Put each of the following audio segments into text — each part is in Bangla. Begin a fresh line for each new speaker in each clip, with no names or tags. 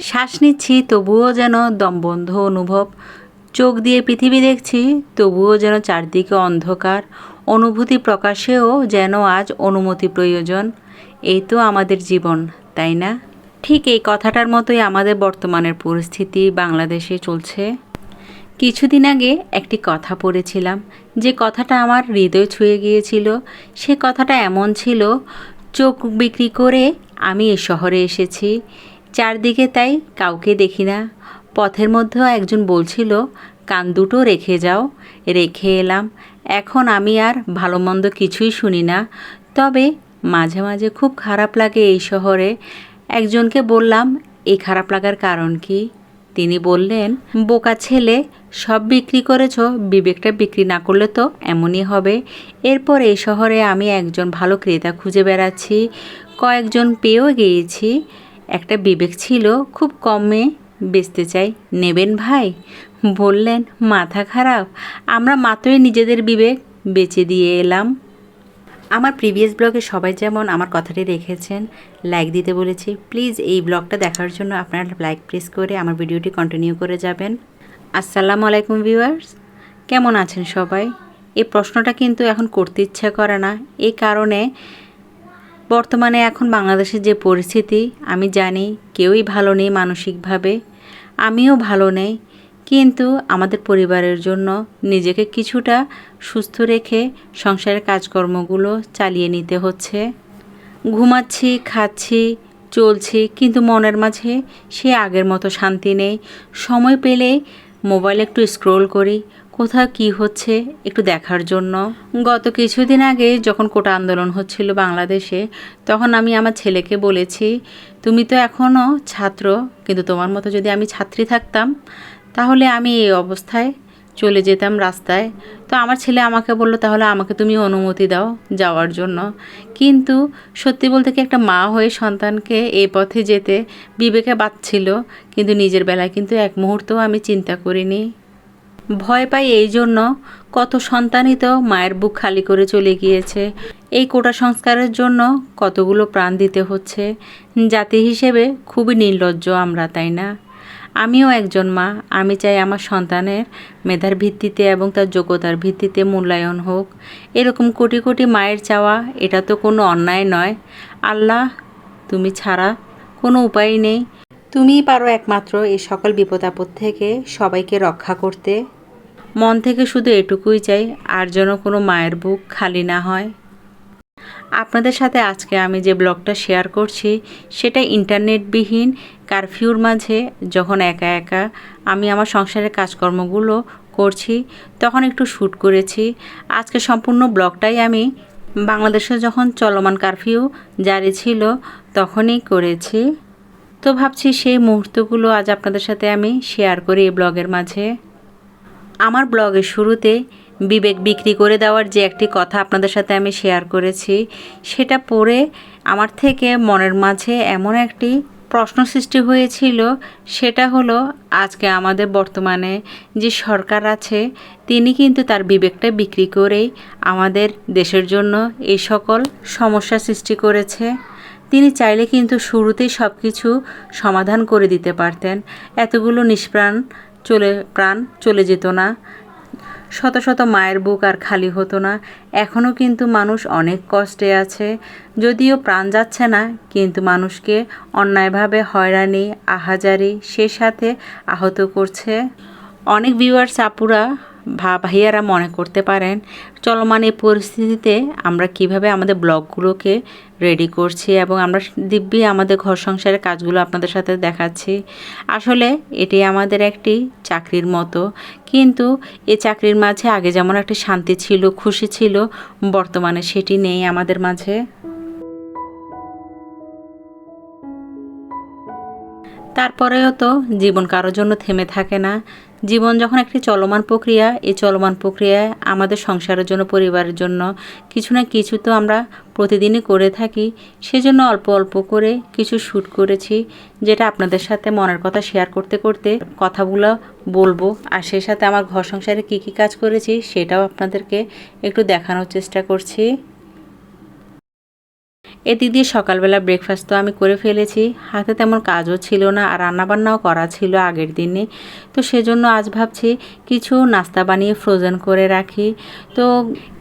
শ্বাস নিচ্ছি, তবুও যেন দমবন্ধ অনুভব। চোখ দিয়ে পৃথিবী দেখছি, তবুও যেন চারদিকে অন্ধকার। অনুভূতি প্রকাশেও যেন আজ অনুমতি প্রয়োজন। এই তো আমাদের জীবন, তাই না? ঠিক এই কথাটার মতোই আমাদের বর্তমানের পরিস্থিতি বাংলাদেশে চলছে। কিছুদিন আগে একটি কথা পড়েছিলাম, যে কথাটা আমার হৃদয় ছুঁয়ে গিয়েছিল। সে কথাটা এমন ছিল, চোখ বিক্রি করে আমি এ শহরে এসেছি। চারদিকে তাই কাউকে দেখি না। পথের মধ্যেও একজন বলছিল, কান দুটো রেখে যাও। রেখে এলাম। এখন আমি আর ভালো মন্দ কিছুই শুনি না। তবে মাঝে মাঝে খুব খারাপ লাগে এই শহরে। একজনকে বললাম, এই খারাপ লাগার কারণ কি? তিনি বললেন, বোকা ছেলে, সব বিক্রি করেছ, বিবেকটা বিক্রি না করলে তো এমনই হবে। এরপর এই শহরে আমি একজন ভালো ক্রেতা খুঁজে বেড়াচ্ছি, কয়েকজন পেয়েও গিয়েছি। একটা বিবেক ছিল, খুব কমে বেচতে চাই। নেবেন ভাই? বললেন, মাথা খারাপ। আমরা মাত্রই নিজেদের বিবেক বেচে দিয়ে এলাম। আমার প্রিভিয়াস ব্লগে সবাই যেমন আমার কথাটি রেখেছেন, লাইক দিতে বলেছি। প্লিজ এই ব্লগটা দেখার জন্য আপনারা লাইক প্রেস করে আমার ভিডিওটি কন্টিনিউ করে যাবেন। আসসালামু আলাইকুম ভিউয়ার্স। কেমন আছেন সবাই? এই প্রশ্নটা কিন্তু এখন করতে ইচ্ছা করে না। এই কারণে বর্তমানে এখন বাংলাদেশের যে পরিস্থিতি, আমি জানি কেউই ভালো নেই মানসিকভাবে, আমিও ভালো নেই, কিন্তু আমাদের পরিবারের জন্য নিজেকে কিছুটা সুস্থ রেখে সংসারের কাজকর্মগুলো চালিয়ে নিতে হচ্ছে। ঘুমাচ্ছি, খাচ্ছি, চলছি, কিন্তু মনের মাঝে সে আগের মতো শান্তি নেই। সময় পেলে মোবাইল একটু স্ক্রোল করি কোথাও কি হচ্ছে একটু দেখার জন্য। গত কিছুদিন আগে যখন কোটা আন্দোলন হচ্ছিল বাংলাদেশে, তখন আমি আমার ছেলেকে বলেছি, তুমি তো এখনও ছাত্র, কিন্তু তোমার মতো যদি আমি ছাত্রী থাকতাম, তাহলে আমি এই অবস্থায় চলে যেতাম রাস্তায়। তো আমার ছেলে আমাকে বলল, তাহলে আমাকে তুমি অনুমতি দাও যাওয়ার জন্য। কিন্তু সত্যি বলতে কি একটা মা হয়ে সন্তানকে এই পথে যেতে বিবেকে বাচ্ছিল কিন্তু নিজের বেলায় কিন্তু এক মুহূর্তও আমি চিন্তা করিনি। ভয় পাই এই জন্য কত সন্তানই তো মায়ের বুক খালি করে চলে গিয়েছে। এই কোটা সংস্কারের জন্য কতগুলো প্রাণ দিতে হচ্ছে। জাতি হিসেবে খুবই নির্লজ্জ আমরা, তাই না? আমিও একজন মা, আমি চাই আমার সন্তানের মেধার ভিত্তিতে এবং তার যোগ্যতার ভিত্তিতে মূল্যায়ন হোক। এরকম কোটি কোটি মায়ের চাওয়া, এটা তো কোনো অন্যায় নয়। আল্লাহ, তুমি ছাড়া কোনো উপায় নেই। তুমিই পারো একমাত্র এই সকল বিপদ আপদ থেকে সবাইকে রক্ষা করতে। মন থেকে শুধু এটুকুই চাই, আর যেন কোনো মায়ের বুক খালি না হয়। আপনাদের সাথে আজকে আমি যে ব্লগটা শেয়ার করছি, সেটা ইন্টারনেটবিহীন, কারফিউর মাঝে, যখন একা একা আমি আমার সংসারের কাজকর্মগুলো করছি, তখন একটু শ্যুট করেছি। আজকে সম্পূর্ণ ব্লগটাই আমি বাংলাদেশে যখন চলমান কারফিউ জারি ছিল, তখনই করেছি। তো ভাবছি সেই মুহূর্তগুলো আজ আপনাদের সাথে আমি শেয়ার করি এই ব্লগের মাঝে। আমার ব্লগের শুরুতে বিবেক বিক্রি করে দেওয়ার যে একটি কথা আপনাদের সাথে আমি শেয়ার করেছি, সেটা পড়ে আমার থেকে মনের মাঝে এমন একটি প্রশ্ন সৃষ্টি হয়েছিল, সেটা হলো, আজকে আমাদের বর্তমানে যে সরকার আছে, তিনি কিন্তু তার বিবেকটা বিক্রি করেই আমাদের দেশের জন্য এই সকল সমস্যা সৃষ্টি করেছে। তিনি চাইলে কিন্তু শুরুতেই সব কিছু সমাধান করে দিতে পারতেন। এতগুলো নিষ্প্রাণ চলে, প্রাণ চলে যেত না। শত শত মায়ের বুক আর খালি হতো না। এখনও কিন্তু মানুষ অনেক কষ্টে আছে। যদিও প্রাণ যাচ্ছে না, কিন্তু মানুষকে অন্যায়ভাবে হয়রানি, আহাজারি সে সাথে আহত করছে। অনেক ভিউয়ার আপুরা ভা, ভাইয়ারা মনে করতে পারেন, চলমান এই পরিস্থিতিতে আমরা কীভাবে আমাদের ব্লগগুলোকে রেডি করছি এবং আমরা দিব্যি আমাদের ঘর সংসারের কাজগুলো আপনাদের সাথে দেখাচ্ছি। আসলে এটি আমাদের একটি চাকরির মতো, কিন্তু এই চাকরির মাঝে আগে যেমন একটি শান্তি ছিল, খুশি ছিল, বর্তমানে সেটি নেই আমাদের মাঝে। তারপরেও তো জীবন কারোর জন্য থেমে থাকে না। জীবন যখন একটি চলমান প্রক্রিয়া, এই চলমান প্রক্রিয়ায় আমাদের সংসারের জন্য, পরিবারের জন্য কিছু না কিছু তো আমরা প্রতিদিনই করে থাকি। সেজন্য অল্প অল্প করে কিছু শ্যুট করেছি, যেটা আপনাদের সাথে মনের কথা শেয়ার করতে করতে কথাগুলো বলব। আর সেই সাথে আমার ঘর সংসারে কী কী কাজ করেছি, সেটাও আপনাদেরকে একটু দেখানোর চেষ্টা করছি। এদিক দিয়ে সকালবেলা ব্রেকফাস্ট তো আমি করে ফেলেছি। হাতে তেমন কাজও ছিল না আর রান্নাবান্নাও করা ছিল আগের দিনে। তো সেজন্য আজ ভাবছি কিছু নাস্তা বানিয়ে ফ্রোজেন করে রাখি। তো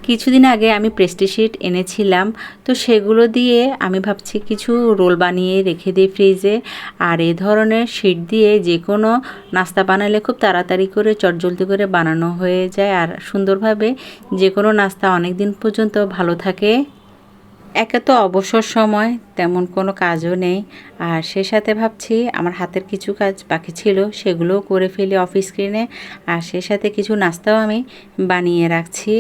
কিছুদিন আগে আমি প্রেস্টিশিট এনেছিলাম। তো সেগুলো দিয়ে আমি ভাবছি কিছু রোল বানিয়ে রেখে দিই ফ্রিজে আর এই ধরনের শিট দিয়ে যে কোনো নাস্তা বানালে খুব তাড়াতাড়ি করে চটজলদি করে বানানো হয়ে যায়। আর সুন্দরভাবে যে কোনো নাস্তা অনেক দিন পর্যন্ত ভালো থাকে। একে তো অবসর সময়, তেমন কোনো কাজও নেই। আর সে সাথে ভাবছি আমার হাতের কিছু কাজ বাকি ছিল, সেগুলোও করে ফেলি অফিস স্ক্রিনে আর সে সাথে কিছু নাস্তাও আমি বানিয়ে রাখছি।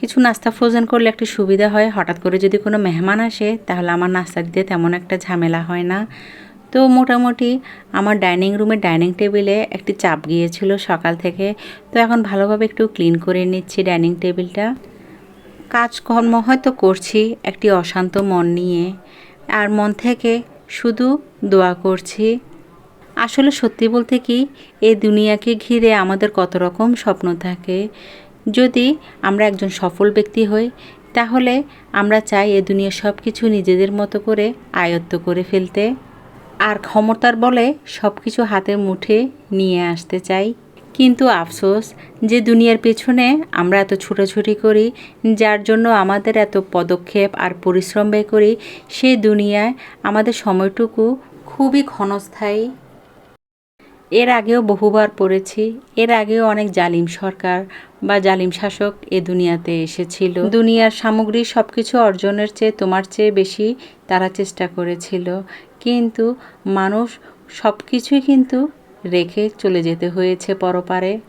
কিছু নাস্তা ফ্রোজেন করলে একটু সুবিধা হয়, হঠাৎ করে যদি কোনো মেহমান আসে, তাহলে আমার নাস্তা দিতে তেমন একটা ঝামেলা হয় না। তো মোটামুটি আমার ডাইনিং রুমের ডাইনিং টেবিলে একটি চাপ গিয়েছিল সকাল থেকে। তো এখন ভালোভাবে একটু ক্লিন করে নিচ্ছি ডাইনিং টেবিলটা। কাজকর্ম হয়তো করছি, একটি অশান্ত মন নিয়ে। আর মন থেকে শুধু দোয়া করছি। আসলে সত্যি বলতে কি, এই দুনিয়াকে ঘিরে আমাদের কত রকম স্বপ্ন থাকে। যদি আমরা একজন সফল ব্যক্তি হই, তাহলে আমরা চাই এ দুনিয়া সব কিছু নিজেদের মতো করে আয়ত্ত করে ফেলতে। আর ক্ষমতার বলে সব কিছু হাতের মুঠে নিয়ে আসতে চাই। কিন্তু আফসোস যে দুনিয়ার পেছনে আমরা এত ছুটোছুটি করি, যার জন্য আমাদের এত পদক্ষেপ আর পরিশ্রম ব্যয় করি সেই দুনিয়ায় আমাদের সময়টুকু খুবই ক্ষণস্থায়ী। এর আগেও বহুবার পড়েছি, এর আগেও অনেক জালিম সরকার বা জালিম শাসক এ দুনিয়াতে এসেছিল। দুনিয়ার সামগ্রী সব কিছু অর্জনের চেয়ে তোমার চেয়ে বেশি তারা চেষ্টা করেছিল। কিন্তু মানুষ সব কিছুই কিন্তু রেখে চলে যেতে হয়েছে পরপারে।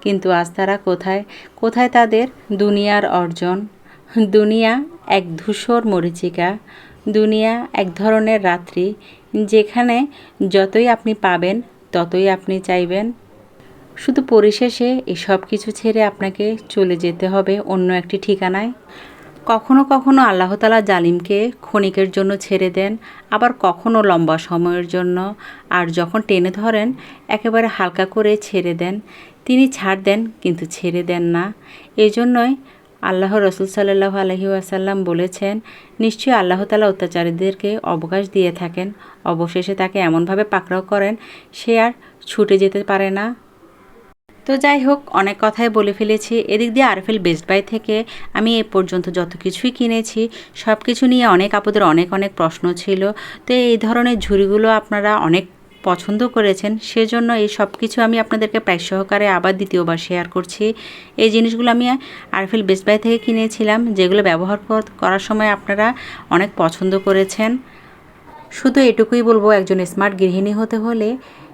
কিন্তু আজ তারা কোথায়? কোথায় তাদের দুনিয়ার অর্জন? দুনিয়া এক ধূসর মরিচিকা। দুনিয়া এক ধরনের রাত্রি, যেখানে যতই আপনি পাবেন, ততই আপনি চাইবেন। শুধু পরিশেষে এসব কিছু ছেড়ে আপনাকে চলে যেতে হবে অন্য একটি ঠিকানায়। কখনো কখনো আল্লাহ তালা জালিমকে ক্ষণিকের জন্য ছেড়ে দেন, আবার কখনো লম্বা সময়ের জন্য। আর যখন টেনে ধরেন, একেবারে হালকা করে ছেড়ে দেন। তিনি ছাড় দেন, কিন্তু ছেড়ে দেন না। এজন্যই জন্যই আল্লাহ রসুল সাল্লাহ আলহি আসাল্লাম বলেছেন, নিশ্চয়ই আল্লাহ তালা অত্যাচারীদেরকে অবকাশ দিয়ে থাকেন। অবশেষে তাকে এমনভাবে পাকড়াও করেন, সে আর ছুটে যেতে পারে না। তো যাই হোক, অনেক কথাই বলে ফেলেছি। এদিক দিয়ে আরফেল বেস্ট বাই থেকে আমি এ পর্যন্ত যত কিছুই কিনেছি সব কিছু নিয়ে অনেক আপুদের অনেক অনেক প্রশ্ন ছিল। তো এই ধরনের ঝুড়িগুলো আপনারা অনেক পছন্দ করেছেন, সেজন্য এই সব কিছু আমি আপনাদেরকে প্রায় সহকারে আবার দ্বিতীয়বার শেয়ার করছি। এই জিনিসগুলো আমি আরফেল বেস্ট বাই থেকে কিনেছিলাম, যেগুলো ব্যবহার করার সময় আপনারা অনেক পছন্দ করেছেন। শুধু এটুকুই বলব, একজন স্মার্ট গৃহিণী হতে হলে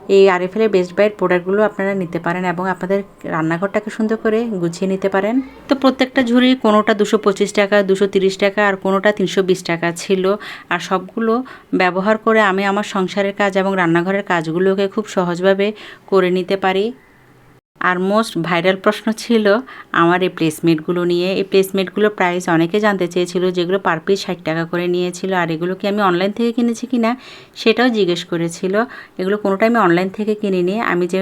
এই আরএফএলের বেস্ট বাইয়ের প্রোডাক্টগুলো আপনারা নিতে পারেন এবং আপনাদের রান্নাঘরটাকে সুন্দর করে গুছিয়ে নিতে পারেন। তো প্রত্যেকটা ঝুড়ি কোনোটা দুশো পঁচিশ টাকা, দুশো তিরিশ টাকা আর কোনোটা তিনশো বিশ টাকা ছিল। আর সবগুলো ব্যবহার করে আমি আমার সংসারের কাজ এবং রান্নাঘরের কাজগুলোকে খুব সহজভাবে করে নিতে পারি। আর মোস্ট ভাইরাল প্রশ্ন ছিল আমার এই প্লেসমেটগুলো নিয়ে। এই প্লেসমেটগুলো প্রাইস অনেকে জানতে চেয়েছিল যেগুলো পার পিস ষাট টাকা করে নিয়েছিল আর এগুলো কি আমি অনলাইন থেকে কিনেছি কি না সেটাও জিজ্ঞেস করেছিল। এগুলো কোনোটা আমি অনলাইন থেকে কিনিনি। আমি যে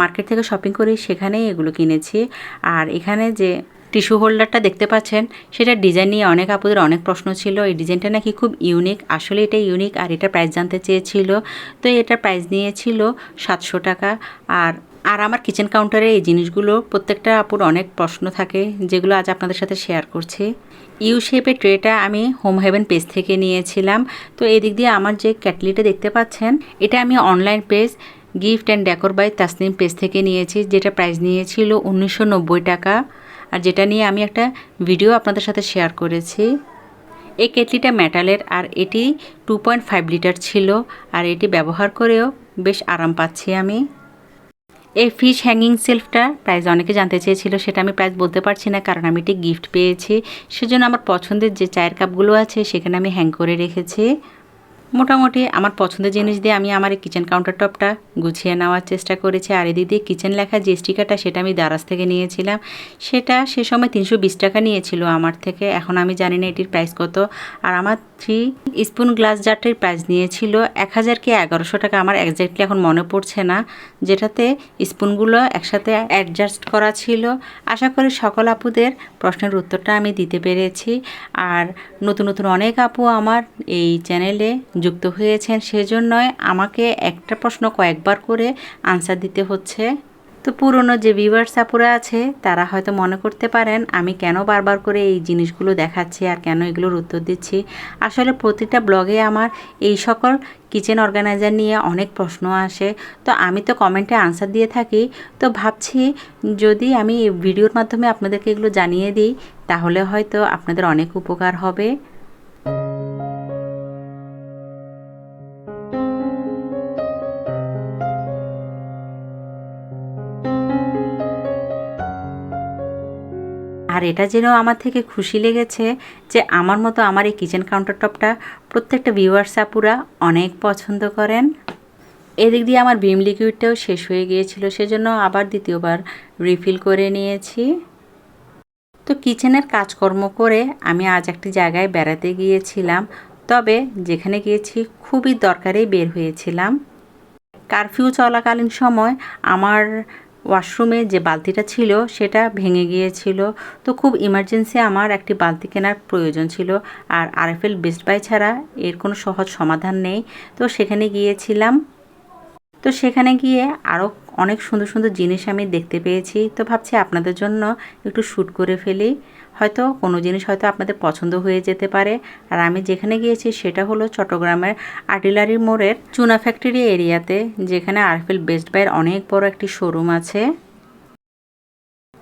মার্কেট থেকে শপিং করি সেখানেই এগুলো কিনেছি। আর এখানে যে টিস্যু হোল্ডারটা দেখতে পাচ্ছেন, সেটা ডিজাইন নিয়ে অনেক আপুদের অনেক প্রশ্ন ছিল। এই ডিজাইনটা নাকি খুব ইউনিক আসলে এটা ইউনিক আর এটা প্রাইস জানতে চেয়েছিল। তো এটা প্রাইস নিয়েছিল সাতশো টাকা। আর আর আমার কিচেন কাউন্টারে এই জিনিসগুলো প্রত্যেকটা আপুর অনেক প্রশ্ন থাকে, যেগুলো আজ আপনাদের সাথে শেয়ার করছি। ইউ শেপের ট্রেটা আমি হোম হেভেন পেজ থেকে নিয়েছিলাম। তো এদিক দিয়ে আমার যে ক্যাটলিটা দেখতে পাচ্ছেন, এটা আমি online page gift and decor by Tasnim page থেকে নিয়েছি, যেটা প্রাইস নিয়েছিল উনিশশো নব্বই টাকা। আর যেটা নিয়ে আমি একটা ভিডিও আপনাদের সাথে শেয়ার করেছি। এই কেটলিটা মেটালের আর এটি টু পয়েন্ট ফাইভ লিটার ছিল। আর এটি ব্যবহার করেও বেশ আরাম পাচ্ছি আমি। এই ফিশ হ্যাঙ্গিং সেলফটা প্রাইস অনেকে জানতে চেয়েছিল, সেটা আমি প্রাইস বলতে পারছি না, কারণ আমি এটি গিফট পেয়েছি। সেজন্য আমার পছন্দের যে চায়ের কাপগুলো আছে, সেখানে আমি হ্যাং করে রেখেছি। মোটামুটি আমার পছন্দের জিনিস দিয়ে আমি আমার কিচেন কাউন্টার টপটা গুছিয়ে নেওয়ার চেষ্টা করেছি। আর এদিক দিয়ে কিচেন লেখা যে স্টিকারটা সেটা আমি দারাজ থেকে নিয়েছিলাম, সেটা সে সময় তিনশো বিশ টাকা নিয়েছিল আমার থেকে। এখন আমি জানি না এটির প্রাইস কত। আর আমার থ্রি স্পুন গ্লাস জারটির প্রাইস নিয়েছিল এক হাজার কি এগারোশো টাকা। আমার একজ্যাক্টলি এখন মনে পড়ছে না, যেটাতে স্পুনগুলো একসাথে অ্যাডজাস্ট করা ছিল। আশা করি সকল আপুদের প্রশ্নের উত্তরটা আমি দিতে পেরেছি। আর নতুন নতুন অনেক আপু আমার এই চ্যানেলে যুক্ত হয়েছেন, সেজন্যই আমাকে একটা প্রশ্ন কয়েকবার করে আনসার দিতে হচ্ছে। তো পুরনো যে ভিউয়ার্স আপুরা আছে, তারা হয়তো মনে করতে পারেন, আমি কেন বারবার করে এই জিনিসগুলো দেখাচ্ছি আর কেন এগুলোর উত্তর দিচ্ছি। আসলে প্রতিটা ব্লগে আমার এই সকল কিচেন অর্গানাইজার নিয়ে অনেক প্রশ্ন আসে। তো আমি তো কমেন্টে আনসার দিয়ে থাকি। তো ভাবছি যদি আমি ভিডিওর মাধ্যমে আপনাদেরকে এগুলো জানিয়ে দিই, তাহলে হয়তো আপনাদের অনেক উপকার হবে। এটা যেন আমার থেকে খুশি লেগেছে যে আমার মতো আমার এই কিচেন কাউন্টার টপটা প্রত্যেকটা ভিউয়ার্স আপুরা অনেক পছন্দ করেন। এদিক দিয়ে আমার বিম লিকুইডটাও শেষ হয়ে গিয়েছিল, সেজন্য আবার দ্বিতীয়বার রিফিল করে নিয়েছি। তো কিচেনের কাজকর্ম করে আমি আজ একটি জায়গায় বেড়াতে গিয়েছিলাম, তবে যেখানে গিয়েছি খুবই দরকারেই বের হয়েছিলাম। কারফিউ চলাকালীন সময় আমার ওয়াশরুমে যে বালতিটা ছিল, সেটা ভেঙে গিয়েছিল। তো খুব ইমার্জেন্সি আমার একটি বালতি কেনার প্রয়োজন ছিল। আর আরএফএল বেস্ট বাই ছাড়া এর কোনো সহজ সমাধান নেই। তো সেখানে গিয়েছিলাম। তো সেখানে গিয়ে আরও অনেক সুন্দর সুন্দর জিনিস আমি দেখতে পেয়েছি। তো ভাবছি আপনাদের জন্য একটু শ্যুট করে ফেলি। হয়তো কোনো জিনিস হয়তো আপনাদের পছন্দ হয়ে যেতে পারে। আর আমি যেখানে গিয়েছি সেটা হলো চট্টগ্রামের আর্টিলারি মোড়ের চুনা ফ্যাক্টরি এরিয়াতে, যেখানে আরফিল বেস্ট বাইয়ের অনেক বড় একটি শোরুম আছে।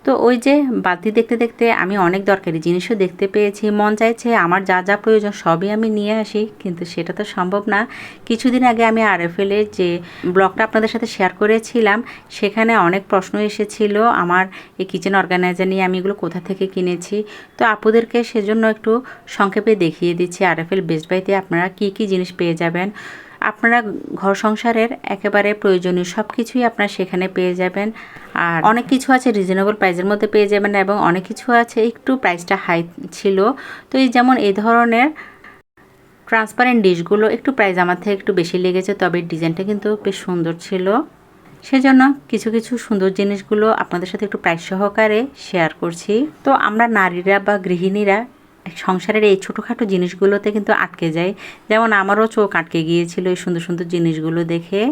তো ওই যে বালতি দেখতে দেখতে আমি অনেক দরকারি জিনিসও দেখতে পেয়েছি। মন চাইছে আমার যা যা প্রয়োজন সবই আমি নিয়ে আসি, কিন্তু সেটা তো সম্ভব না। কিছুদিন আগে আমি আর আরএফএলের যে ব্লগটা আপনাদের সাথে শেয়ার করেছিলাম, সেখানে অনেক প্রশ্ন এসেছিল আমার এই কিচেন অর্গানাইজার নিয়ে, আমি এগুলো কোথা থেকে কিনেছি। তো আপুদেরকে সেজন্য একটু সংক্ষেপে দেখিয়ে দিচ্ছি আর আরএফএল বেস্ট বাইতে আপনারা কি কি জিনিস পেয়ে যাবেন। আপনারা ঘর সংসারের একেবারে প্রয়োজনীয় সব কিছুই আপনারা সেখানে পেয়ে যাবেন। আর অনেক কিছু আছে রিজনেবল প্রাইসের মধ্যে পেয়ে যাবেন এবং অনেক কিছু আছে একটু প্রাইসটা হাই ছিল। তো এই যেমন এই ধরনের ট্রান্সপারেন্ট ডিশগুলো একটু প্রাইস আমার থেকে একটু বেশি লেগেছে, তবে ডিজাইনটা কিন্তু বেশ সুন্দর ছিল। সেজন্য কিছু কিছু সুন্দর জিনিসগুলো আপনাদের সাথে একটু প্রাইস সহকারে শেয়ার করছি। তো আমরা নারীরা বা গৃহিণীরা সংসারের এই ছোটোখাটো জিনিসগুলোতে কিন্তু আটকে যায়। যেমন আমারও চোখ আটকে গিয়েছিল এই সুন্দর সুন্দর জিনিসগুলো দেখে।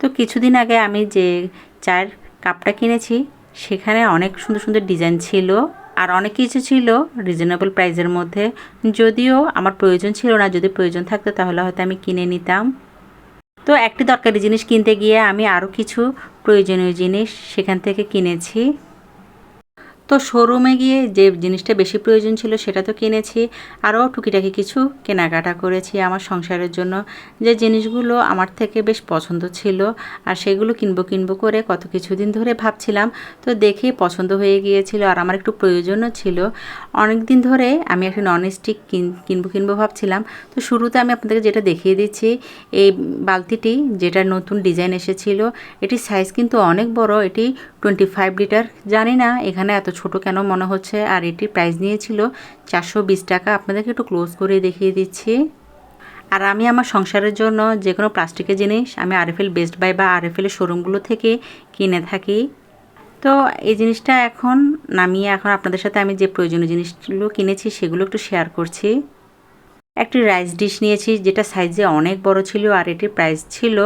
তো কিছুদিন আগে আমি যে চায়ের কাপটা কিনেছি, সেখানে অনেক সুন্দর সুন্দর ডিজাইন ছিল আর অনেক কিছু ছিল রিজনেবল প্রাইসের মধ্যে। যদিও আমার প্রয়োজন ছিল না, যদি প্রয়োজন থাকতো তাহলে হয়তো আমি কিনে নিতাম। তো একটি দরকারি জিনিস কিনতে গিয়ে আমি আরও কিছু প্রয়োজনীয় জিনিস সেখান থেকে কিনেছি। তো শোরুমে গিয়ে যে জিনিসটা বেশি প্রয়োজন ছিল সেটা তো কিনেছি। আরও টুকিটাকি কিছু কেনাকাটা করেছি আমার সংসারের জন্য। যে জিনিসগুলো আমার থেকে বেশ পছন্দ ছিল আর সেগুলো কিনবো কিনবো করে কত কিছুদিন ধরে ভাবছিলাম। তো দেখে পছন্দ হয়ে গিয়েছিল আর আমার একটু প্রয়োজনও ছিল। অনেক দিন ধরে আমি একটা ননস্টিক কিনবো কিনবো ভাবছিলাম। তো শুরুতে আমি আপনাদেরকে যেটা দেখিয়ে দিচ্ছি, এই বালতিটি যেটা নতুন ডিজাইন এসেছিল, এটির সাইজ কিন্তু অনেক বড়, এটি টোয়েন্টি ফাইভ লিটার জানি না এখানে এত ছোট কেন মনে হচ্ছে? আর এটির প্রাইস নিয়েছিল চারশো বিশ টাকা। আপনাদেরকে একটু ক্লোজ করে দেখিয়ে দিচ্ছি। আর আমি আমার সংসারের জন্য যে কোনো প্লাস্টিকের জিনিস আমি আরএফএল বেস্ট বাই বা আরএফএলের শোরুমগুলো থেকে কিনে থাকি। তো এই জিনিসটা এখন নামিয়ে এখন আপনাদের সাথে আমি যে প্রয়োজনীয় জিনিসগুলো কিনেছি সেগুলো একটু শেয়ার করছি। একটি রাইস ডিশ নিয়েছি যেটা সাইজে অনেক বড় ছিল আর এটির প্রাইস ছিল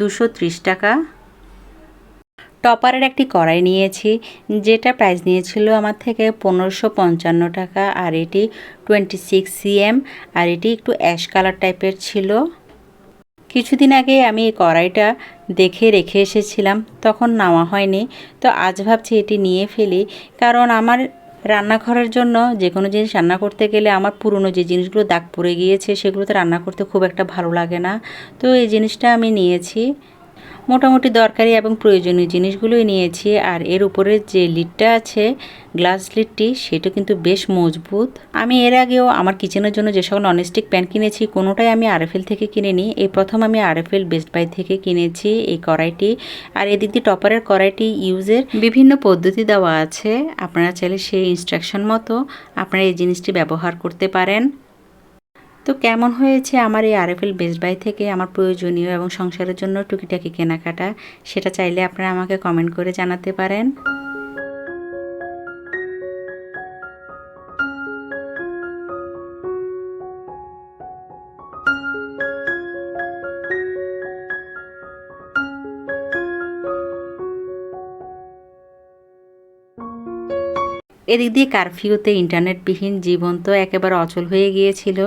দুশো টাকা। টপারের একটি কড়াই নিয়েছি, যেটা প্রাইস নিয়েছিল আমার থেকে পনেরোশো পঞ্চান্ন টাকা, আর এটি টোয়েন্টি সিক্স সিএম আর এটি একটু অ্যাশ কালার টাইপের ছিল। কিছুদিন আগে আমি এই কড়াইটা দেখে রেখে এসেছিলাম, তখন নেওয়া হয়নি, তো আজ ভাবছি এটি নিয়ে ফেলি, কারণ আমার রান্নাঘরের জন্য যে কোনো জিনিস রান্না করতে গেলে আমার পুরনো যে জিনিসগুলো দাগ পড়ে গিয়েছে, সেগুলোতে রান্না করতে খুব একটা ভালো লাগে না। তো এই জিনিসটা আমি নিয়েছি। মোটামুটি দরকারি এবং প্রয়োজনীয় জিনিসগুলোই নিয়েছি। আর এর উপরে যে লিডটা আছে, গ্লাস লিডটি, সেটা কিন্তু বেশ মজবুত। আমি এর আগেও আমার কিচেনের জন্য যে সকল ননস্টিক প্যান কিনেছি, কোনোটাই আমি আরএফএল থেকে কিনিনি। এই প্রথম আমি আরএফএল বেস্ট বাই থেকে কিনেছি এই কড়াইটি। আর এদিক দিয়ে টপারের কড়াইটি ইউজের বিভিন্ন পদ্ধতি দেওয়া আছে। আপনারা চাইলে সেই ইনস্ট্রাকশন মতো আপনারা এই জিনিসটি ব্যবহার করতে পারেন। তো কেমন হয়েছে আমার এই আরএফএল বেস্ট বাই থেকে আমার প্রয়োজনীয় এবং সংসারের জন্য টুকিটাকি কেনাকাটা? সেটা চাইলে আপনারা আমাকে কমেন্ট করে জানাতে পারেন। এদিক দিয়ে কারফিউতে ইন্টারনেটবিহীন জীবন তো একেবারে অচল হয়ে গিয়েছিল।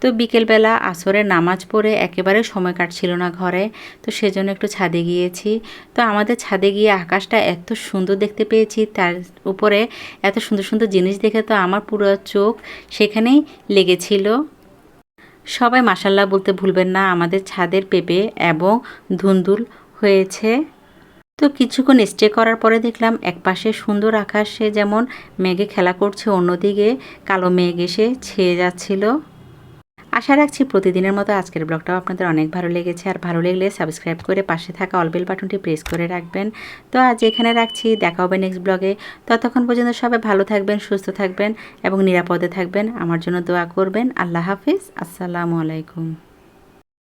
তো বিকেলবেলা আসরের নামাজ পড়ে একেবারে সময় কাটছিল না ঘরে। তো সেজন্য একটু ছাদে গিয়েছি। তো আমাদের ছাদে গিয়ে আকাশটা এত সুন্দর দেখতে পেয়েছি, তার উপরে এত সুন্দর সুন্দর জিনিস দেখে তো আমার পুরো চোখ সেখানেই লেগেছিল। সবাই মাসাল্লাহ বলতে ভুলবেন না, আমাদের ছাদের পেঁপে এবং ধুন্দুল হয়েছে। তো কিছুক্ষণ স্টে করার পরে দেখলাম একপাশে সুন্দর আকাশে যেমন মেঘে খেলা করছে, অন্যদিকে কালো মেঘ এসে ছেয়ে যাচ্ছিল। আশা রাখছি প্রতিদিনের মতো আজকের ব্লগটাও আপনাদের অনেক ভালো লেগেছে। আর ভালো লাগলে সাবস্ক্রাইব করে পাশে থাকা অলবেল বাটনটি প্রেস করে রাখবেন। তো আজ এখানে রাখছি, দেখা হবে নেক্সট ব্লগে ততক্ষণ পর্যন্ত সবাই ভালো থাকবেন, সুস্থ থাকবেন এবং নিরাপদে থাকবেন। আমার জন্য দোয়া করবেন। আল্লাহ হাফিজ। আসসালামু আলাইকুম।